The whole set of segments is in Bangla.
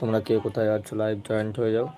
তোমরা কে কোথায় আছো? লাইভ জয়েন্ট হয়ে যাও।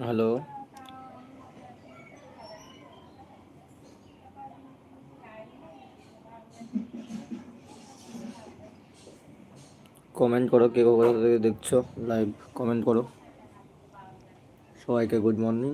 হ্যালো। কমেন্ট করো কে কোথা থেকে দেখছ, লাইভ কমেন্ট করো। সবাইকে গুড মর্নিং।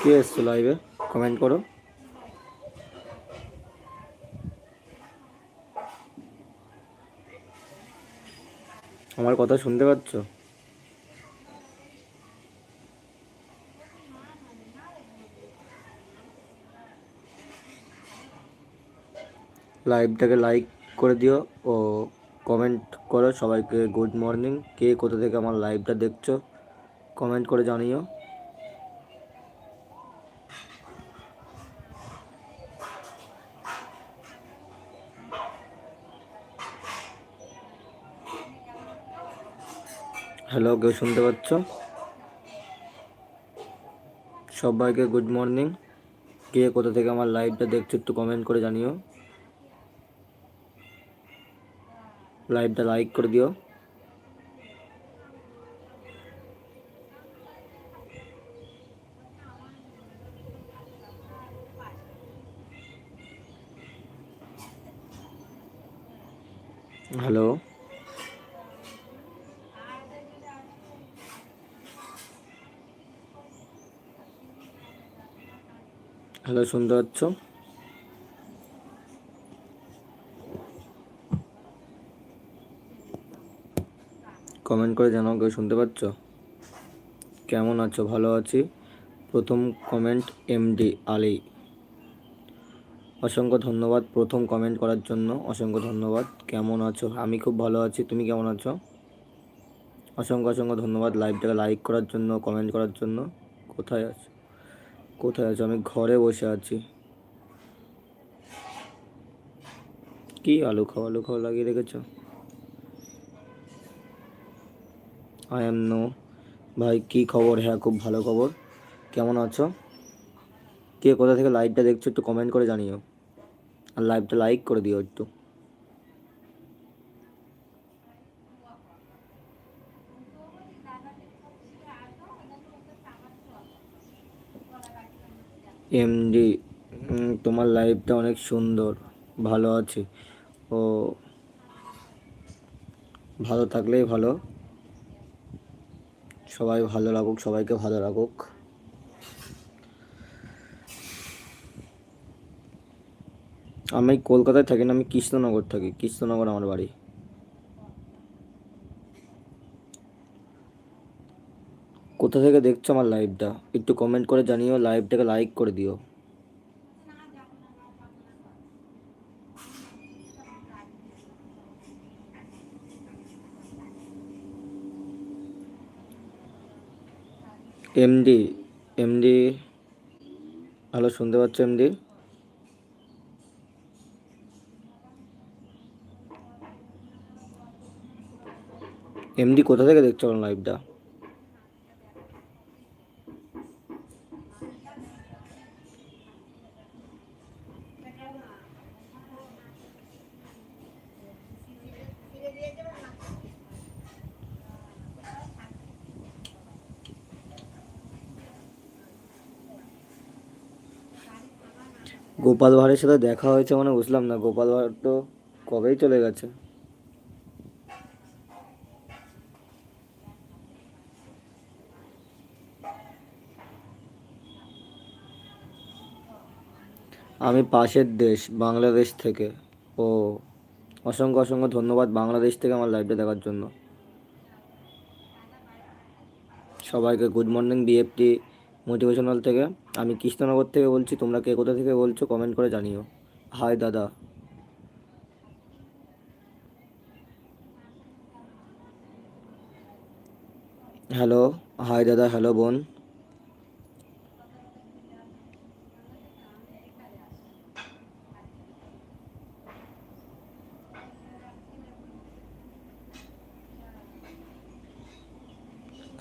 কে এসছো লাইভে? কমেন্ট করো। আমার কথা শুনতে পাচ্ছ? লাইভটাকে লাইক করে দিও ও কমেন্ট করো সবাইকে গুড মর্নিং কে কোথা থেকে আমার লাইভটা দেখছ? কমেন্ট করে জানিও। হ্যালো কেউ শুনতে পাচ্ছ? সবাইকে গুড মর্নিং কে কোথা থেকে আমার লাইভটা দেখছ একটু কমেন্ট করে জানিও। লাইভটা লাইক করে দিও। হ্যালো হ্যালো শুনতে পাচ্ছ কমেন্ট করে জানাও, কেউ শুনতে পাচ্ছ? কেমন আছো? ভালো আছি। প্রথম কমেন্ট এমডি আলী। অসংখ্য ধন্যবাদ প্রথম কমেন্ট করার জন্য। অসংখ্য ধন্যবাদ। কেমন আছো? আমি খুব ভালো আছি। তুমি কেমন আছো? অসংখ্য অসংখ্য ধন্যবাদ। লাইভটাকে লাইক করার জন্য কমেন্ট করার জন্য। কোথায় আছো? কোথায় আছো? আমি ঘরে বসে আছি। কি আলু খাওয়া? আলু খাওয়া লাগিয়ে রেখেছ? আই এম নো ভাই, কি খবর? হ্যাঁ খুব ভালো খবর। কেমন আছো? কে কোথা থেকে লাইভটা দেখছ একটু কমেন্ট করে জানিও। আর লাইভটা লাইক করে দিও একটু। এমডি তোমার লাইফটা অনেক সুন্দর, ভালো আছে। ও, ভালো থাকলেই ভালো। সবাই ভালো রাখুক, সবাইকে ভালো রাখুক। আমি কলকাতায় থাকি না, আমি কৃষ্ণনগর থাকি, কৃষ্ণনগর আমার বাড়ি। কোথা থেকে দেখছ আমার লাইভটা একটু কমেন্ট করে জানিও লাইভটাকে লাইক করে দিও। এমডি এমডি হ্যালো শুনতে পাচ্ছ এমডি এমডি কোথা থেকে দেখছ লাইভটা গোপাল ভাঁড়ের সাথে দেখা হয়েছে মানে বুঝলাম না, গোপাল ভাঁড় তো কবেই চলে গেছে? আমি পাশের দেশ, বাংলাদেশ থেকে। ও, অসংখ্য অসংখ্য ধন্যবাদ বাংলাদেশ থেকে আমার লাইভটা দেখার জন্য। সবাইকে গুড মর্নিং বিএফটি মোটিভেশনাল থেকে। আমি কৃষ্ণনগর থেকে বলছি, তোমরা কে কোথা থেকে বলছো কমেন্ট করে জানিও। হাই দাদা। হ্যালো হাই দাদা হ্যালো বোন।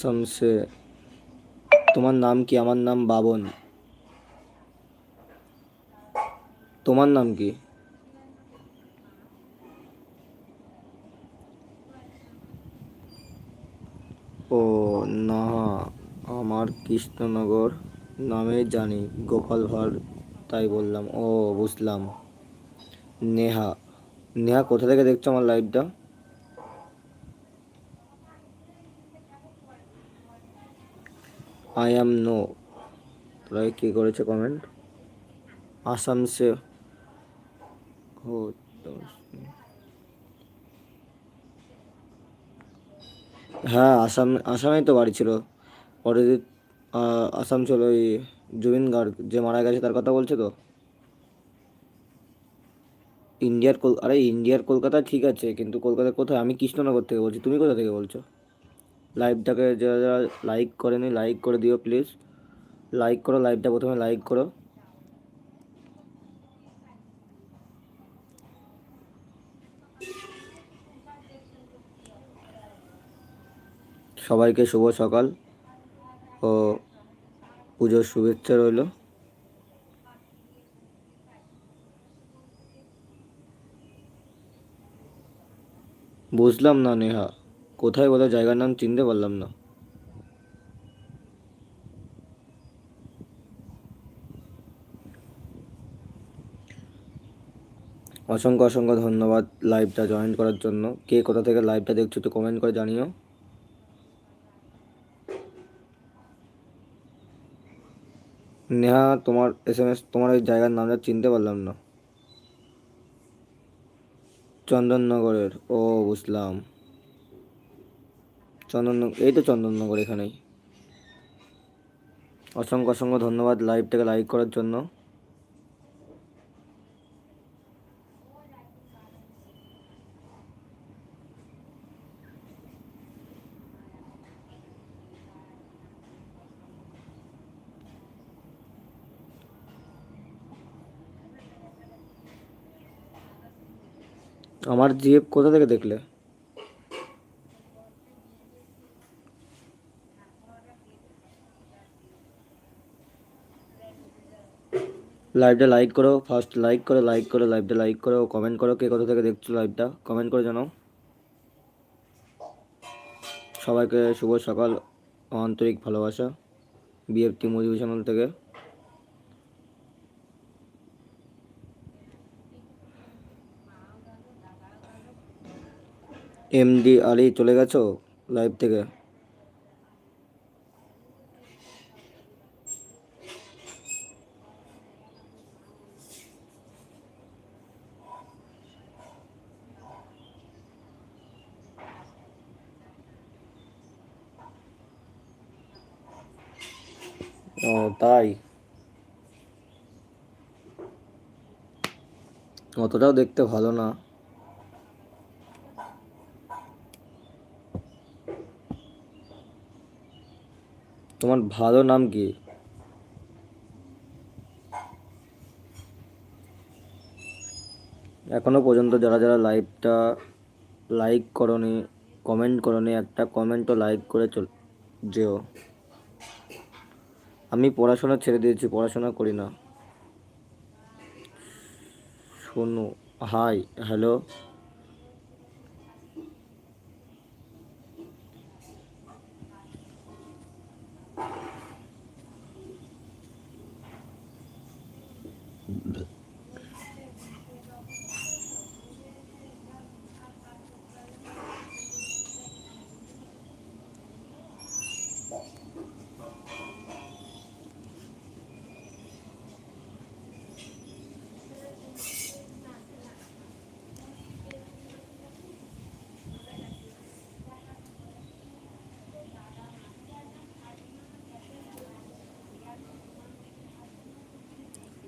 শামসে তোমার নাম কি? আমার নাম বাবন। তোমার নাম কি? ও, না, আমার কৃষ্ণনগর নামে জানি, গোপাল ভাঁড় তাই বললাম। ও, বুঝলাম। নেহা নেহা কোথা থেকে দেখছ আমার লাইভটা আই অ্যাম নো তোরা কি করেছে কমেন্ট আসাম সে ও হ্যাঁ আসাম আসামেই তো বাড়ি ছিল। অরিজিৎ আহ, আসাম ছিল ওই জুবিন গার্গ যে মারা গেছে তার কথা বলছে তো? ইন্ডিয়ার কল আরে ইন্ডিয়ার কলকাতা ঠিক আছে কিন্তু কলকাতা কোথায়? আমি কৃষ্ণনগর থেকে বলছি। তুমি কোথা থেকে বলছো? লাইভটাকে যারা যারা লাইক করেনি, লাইক করে দিও প্লিজ। লাইক করো, লাইভটা প্রথমে লাইক করো। সবাইকে শুভ সকাল ও পুজোর শুভেচ্ছা রইল। বুঝলাম না নেহা। কোথায় বলো জায়গার নাম চিনতে পারলাম না। অসংখ্য অসংখ্য ধন্যবাদ লাইভটা জয়েন করার জন্য। কে কোথা থেকে লাইভটা দেখছ তো কমেন্ট করে জানিও। নেহা, তোমার এস এম এস তোমার ওই জায়গার নামটা চিনতে পারলাম না। চন্দননগরের, ও বুঝলাম। চন্দননগর, এই তো চন্দননগর এখানেই। অসংখ্য অসংখ্য ধন্যবাদ লাইভটাকে লাইক করার জন্য। আমার জিএফ কোথা থেকে দেখলে? লাইভটা লাইক করো ফার্স্ট লাইক করো লাইক করো লাইভটা লাইক করো কমেন্ট করো, কে কোথা থেকে দেখছ লাইভটা কমেন্ট করে জানাও। সবাইকে শুভ সকাল, আন্তরিক ভালোবাসা বিএফটি মোটিভেশনাল থেকে। এমডি আলী চলে গেছো লাইভ থেকে? ও, তাই? অতটাও দেখতে ভালো না। তোমার ভালো নাম কি? এখনও পর্যন্ত যারা যারা লাইভটা লাইক করনি কমেন্ট করনি, একটা কমেন্ট তো লাইক করে চল যেও। আমি পড়াশোনা ছেড়ে দিয়েছি পড়াশোনা করি না। শোনো হাই হ্যালো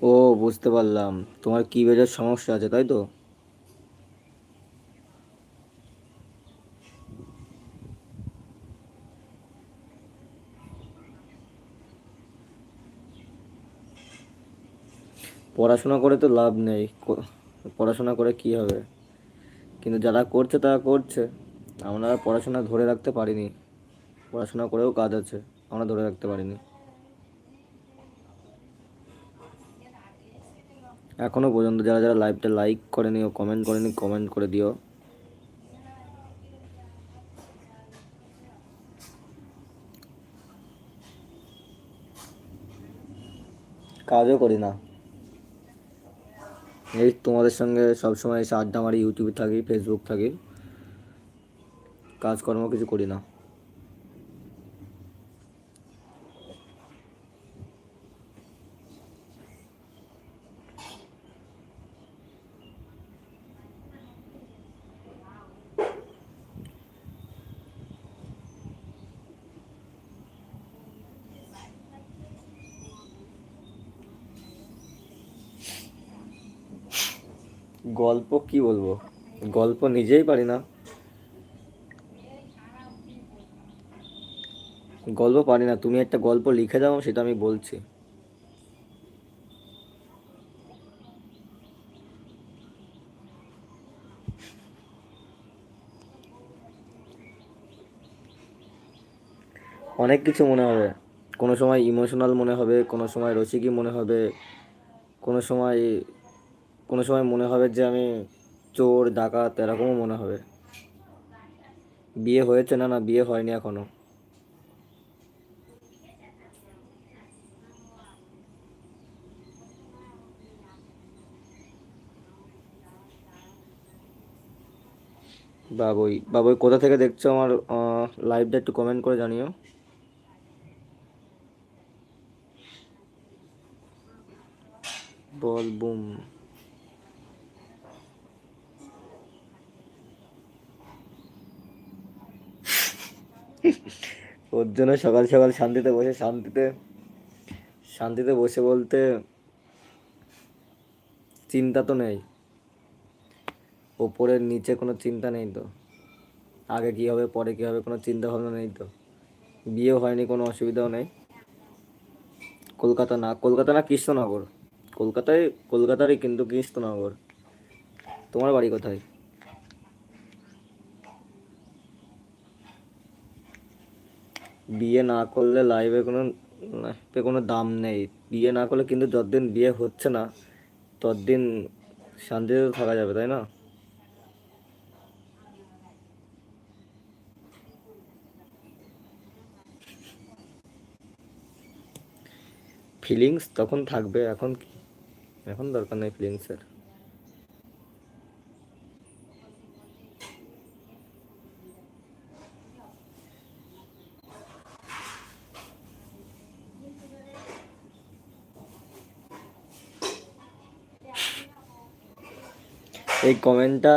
ও বুঝতে পারলাম। তোমার কি বেজার সমস্যা আছে, তাই তো? পড়াশোনা করে তো লাভ নেই। পড়াশোনা করে কি হবে? কিন্তু যারা করছে, তারা করছে। আমরা পড়াশোনা ধরে রাখতে পারিনি। পড়াশোনা করেও কাজ আছে, আমরা ধরে রাখতে পারিনি। এখনও পর্যন্ত যারা যারা লাইভটা লাইক করেনি ও কমেন্ট করেনি কমেন্ট করে দিও। কাজও করি না। এই তোমাদের সঙ্গে সবসময় এসে আড্ডা মারি ইউটিউবে থাকি ফেসবুক থাকি। কাজকর্ম কিছু করি না। গল্প কি বলব? গল্প নিজেই পারি না। গল্প পারি না। তুমি একটা গল্প লিখে দাও, সেটা আমি বলছি। অনেক কিছু মনে হবে। কোনো সময় ইমোশনাল মনে হবে, কোনো সময় রসিকই মনে হবে, কোনো সময় কোনো সময় মনে হবে যে আমি চোর, ডাকাত, এরকমও মনে হবে। বিয়ে হয়েছে না না বিয়ে হয়নি এখনও। বাবুই বাবুই, কোথা থেকে দেখছ আমার লাইভটা একটু কমেন্ট করে জানিও। বল, বুম। ওর জন্য সকাল সকাল শান্তিতে বসে, শান্তিতে শান্তিতে বসে বলতে চিন্তা তো নেই। ওপরের নিচে কোনো চিন্তা নেই তো। আগে কী হবে, পরে কী হবে, কোনো চিন্তা ভাবনা নেই তো। বিয়ে হয়নি, কোনো অসুবিধাও নেই। কলকাতা না কলকাতা না কৃষ্ণনগর। কলকাতায়, কলকাতারই কিন্তু কৃষ্ণনগর। তোমার বাড়ি কোথায়? বিয়ে না করলে লাইফে কোনো লাইফে কোনো দাম নেই। বিয়ে না করলে কিন্তু যতদিন বিয়ে হচ্ছে না, ততদিন শান্তিতে থাকা যাবে, তাই না? ফিলিংস তখন থাকবে, এখন এখন দরকার নেই ফিলিংসের এই কমেন্টটা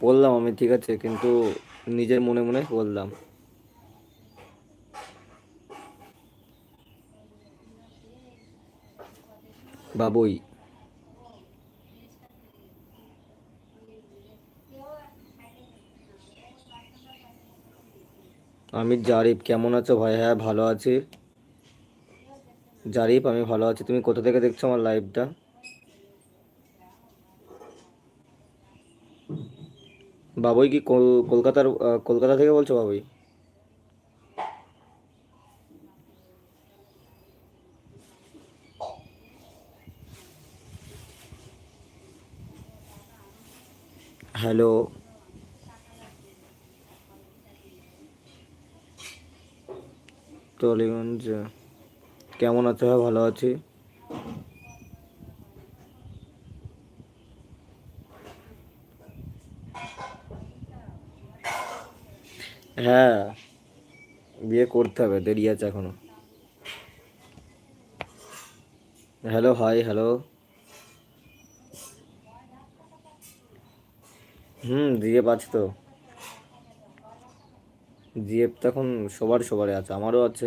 বললাম আমি, ঠিক আছে, কিন্তু নিজের মনে মনে বললাম। বাবুই। আমি জারিফ, কেমন আছো ভাই? হ্যাঁ ভালো আছি। জারিফ, আমি ভালো আছি। তুমি কোথা থেকে দেখছ আমার লাইভটা বাবুই কি কল- কলকাতার কলকাতা থেকে বলছো বাবুই? হ্যালো। টলিগঞ্জ কেমন আছো? হ্যাঁ ভালো আছি। হ্যাঁ বিয়ে করতে হবে, দেরি আছে এখনও। Hello hi hello hmm, GF আছে তো। জিএফ তো এখন সবার সবারই আছে, আমারও আছে।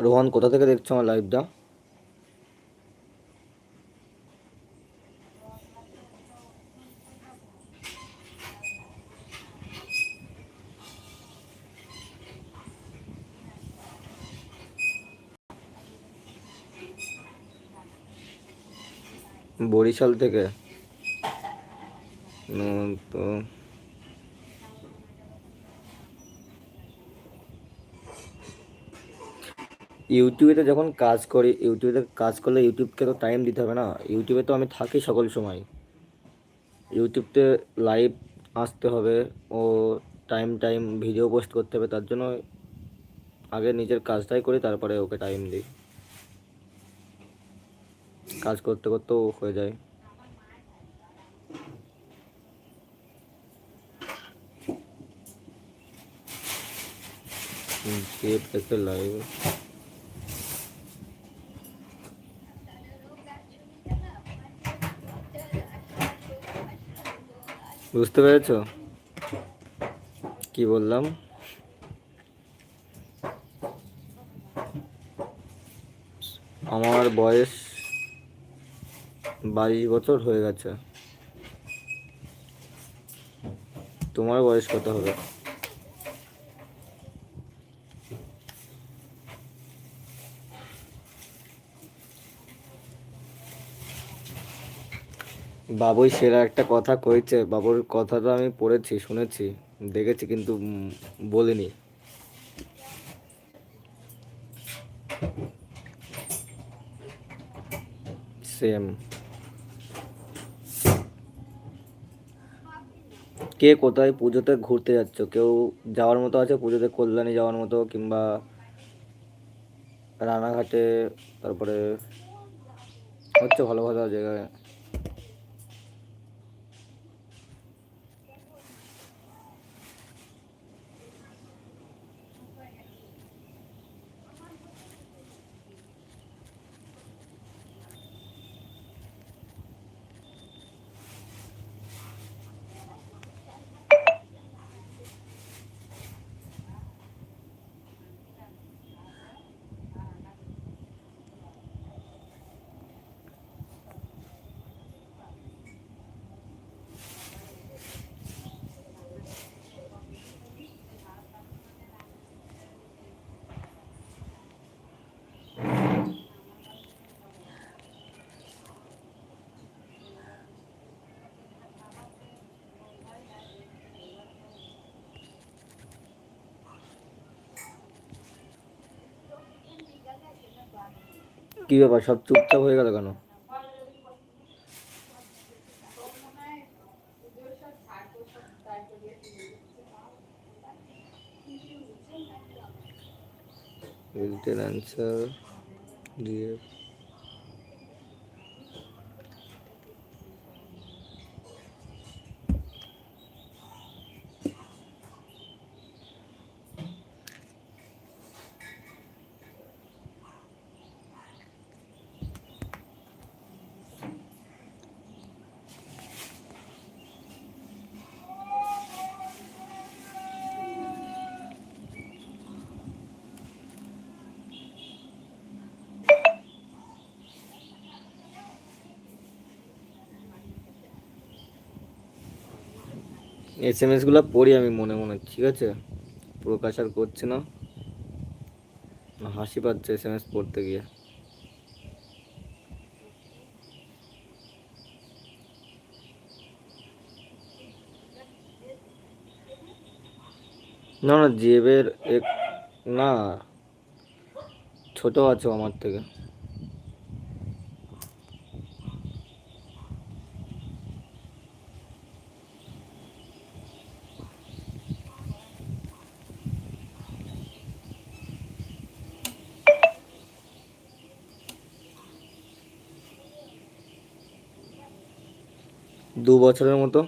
রোহান কোথা থেকে দেখছ আমার লাইভটা বরিশাল থেকে? তো ইউটিউবে তো যখন কাজ করি, ইউটিউবে কাজ করলে ইউটিউবকে তো টাইম দিতে হবে না। ইউটিউবে তো আমি থাকি সকল সময়। ইউটিউবতে লাইভ আসতে হবে ও টাইম টাইম ভিডিও পোস্ট করতে হবে, তার জন্য আগে নিজের কাজটাই করি, তারপরে ওকে টাইম দিই। কাজ করতে করতেও হয়ে যায়। পেতে লাইভ বুঝতে পেরেছ? কি বললাম? আমার বয়স বাইশ বছর হয়ে গেছে। তোমার বয়স কত হবে? বাবুই সেরা একটা কথা কইছে। বাবুর কথাটা আমি পড়েছি, শুনেছি, দেখেছি কিন্তু বলিনি। সেম কে কোথায় পুজোতে ঘুরতে যাচ্ছ? কেউ যাওয়ার মতো আছে? পুজোতে কল্যাণী যাওয়ার মতো কিংবা রানাঘাটে, তারপরে হচ্ছে ভালো ভালো জায়গায়। কি ব্যাপার? সব চুপচাপ হয়ে গেল কেন? উইলটেন অ্যান্সার দিয়ে এস এম এসগুলো পড়ি আমি মনে মনে, ঠিক আছে? প্রকাশ আর করছি না। হাসি পাচ্ছে এস এম এস পড়তে গিয়ে। না না, জেবের এক না, ছোট আছে আমার থেকে। দু বছরের মতো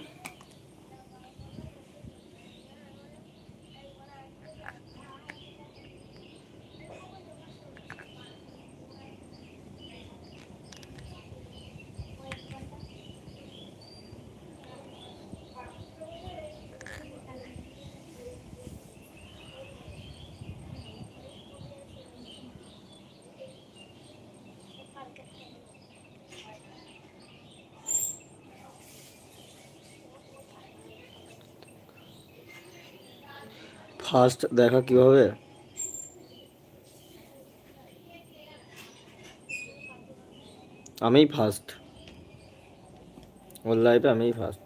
ফার্স্ট দেখা কীভাবে আমিই ফার্স্ট ওর লাইফে আমিই ফার্স্ট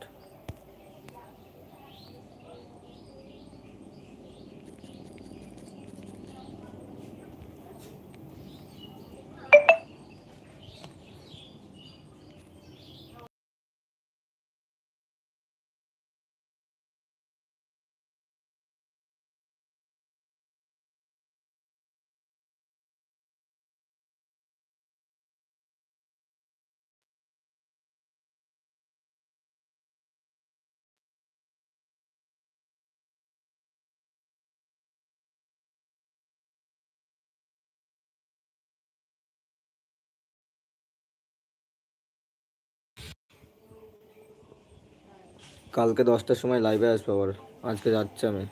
কালকে দশটার সময় লাইভে আসব আবার। আজকে যাচ্ছি আমি।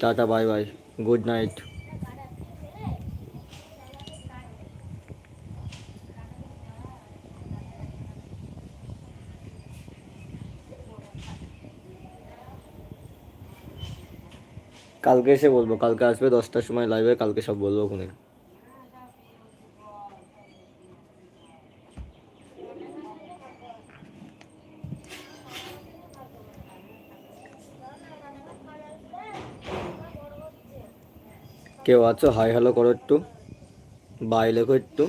Tata bye bye good night কালকে এসে বলব, কালকে আসবে দশটার সময় লাইভে কালকে সব বলব ওখানে কেউ আছো? হাই হ্যালো করো একটু। বাই লেখো একটু।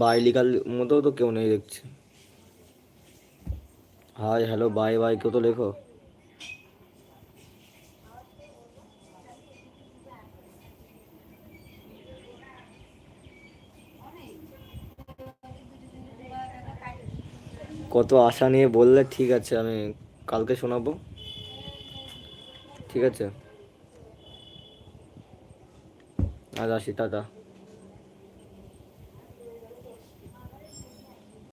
বাই লিখার মতো তো কেউ নেই দেখছি। হাই হ্যালো বাই বাই কেউ তো লেখো। কত আশা নিয়ে বললে ঠিক আছে, আমি কালকে শোনাবো। ঠিক আছে? 好的，谢谢大。